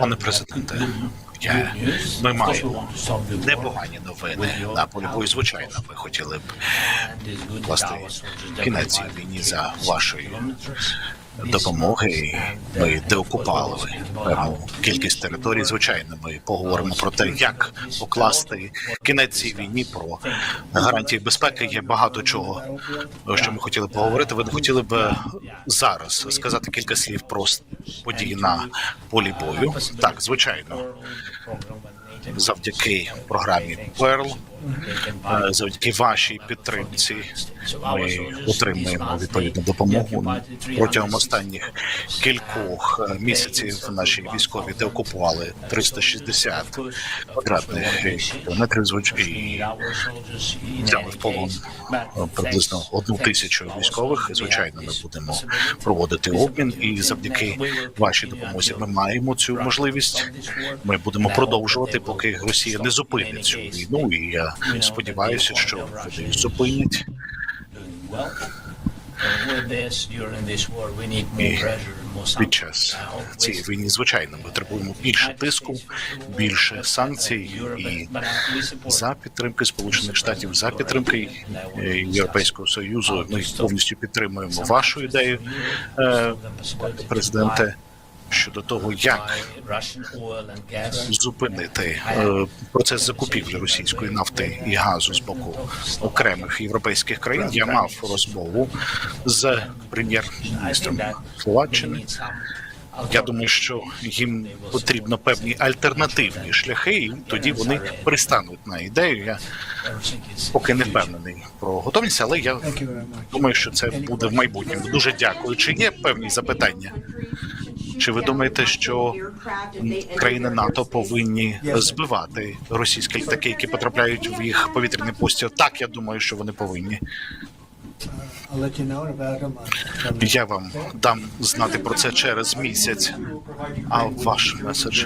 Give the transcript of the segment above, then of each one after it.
Пане президенте, я, ми маємо непогані новини на полі бою. Звичайно, ви хотіли б класти кінець війні за вашої допомоги. Ми деокупували певну кількість територій. Звичайно, ми поговоримо про те, як покласти кінець цій війні, про гарантії безпеки. Є багато чого, що ми хотіли поговорити. Ви не хотіли б зараз сказати кілька слів про події на полі бою? Так, звичайно, завдяки програмі Перл. Завдяки вашій підтримці ми отримуємо відповідну допомогу протягом останніх кількох е, місяців. Наші військові деокупували 360 квадратних кілометрів і взяли в полон е, приблизно одну тисячу військових. Звичайно, ми будемо проводити обмін, і завдяки вашій допомозі ми маємо цю можливість. Ми будемо продовжувати, поки Росія не зупинить цю війну. І я сподіваюся, що вони зупинять. Під час цієї війни, звичайно, ми потребуємо більше тиску, більше санкцій і за підтримки Сполучених Штатів, за підтримки е, Європейського союзу. Ми повністю підтримуємо вашу ідею, е, президенте, щодо того, як зупинити е, процес закупівлі російської нафти і газу з боку окремих європейських країн. Я мав розмову з прем'єр-міністром Словаччини. Я думаю, що їм потрібно певні альтернативні шляхи, і тоді вони пристануть на ідею. Я поки не впевнений про готовність, але я думаю, що це буде в майбутньому. Дуже дякую. Чи є певні запитання? Чи ви думаєте, що країни НАТО повинні збивати російські літаки, які потрапляють в їх повітряний постіл? Так, я думаю, що вони повинні. Я вам дам знати про це через місяць. А ваш меседж?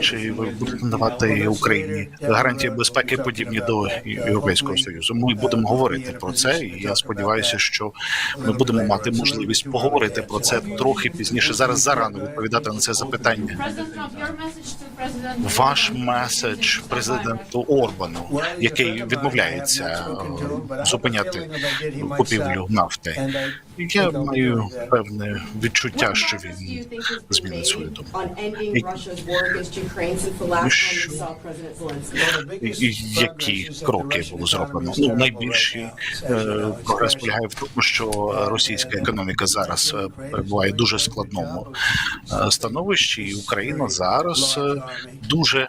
Чи ви будете надавати Україні гарантії безпеки, подібні до Європейського союзу? Ми будемо говорити про це, і я сподіваюся, що ми будемо мати можливість поговорити про це трохи пізніше. Зараз зарано відповідати на це запитання. Ваш меседж президенту Орбану, який відмовляється е, зупиняти купівлю нафти. Я маю певне відчуття, що він змінить свою думку. І- і які кроки було зроблено? Ну найбільший е, прогрес полягає в тому, що російська економіка зараз е, перебуває в дуже складному е, становищі, і Україна зараз е, дуже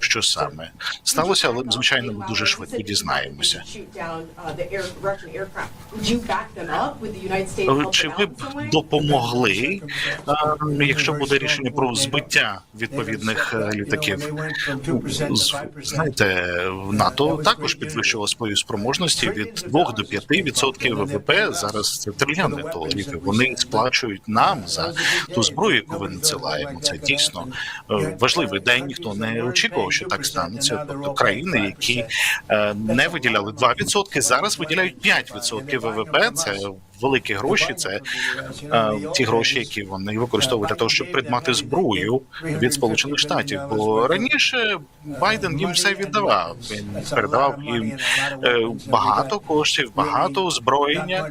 що саме сталося, але звичайно ми дуже швидко дізнаємося. Чи ви б допомогли, якщо буде рішення про збиття відповідних е, літаків? Знаєте, НАТО також підвищило свої спроможності від 2 до 5 відсотків ВВП. Зараз це трильйони доларів. Вони сплачують нам за ту зброю, яку ви надсилаємо. Це дійсно е, важливий день. Ніхто не очікував, що так станеться. Тобто країни, які е, не виділяли 2%, зараз виділяють 5% ВВП. Це великі гроші. Це е, ті гроші, які вони використовують для того, щоб придбати зброю від сполучених штатів. Бо раніше Байден їм все віддавав. Він передавав їм е, багато коштів, багато озброєння.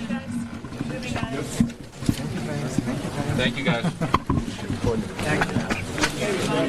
Thank you, guys. Thank you, guys. Thank you.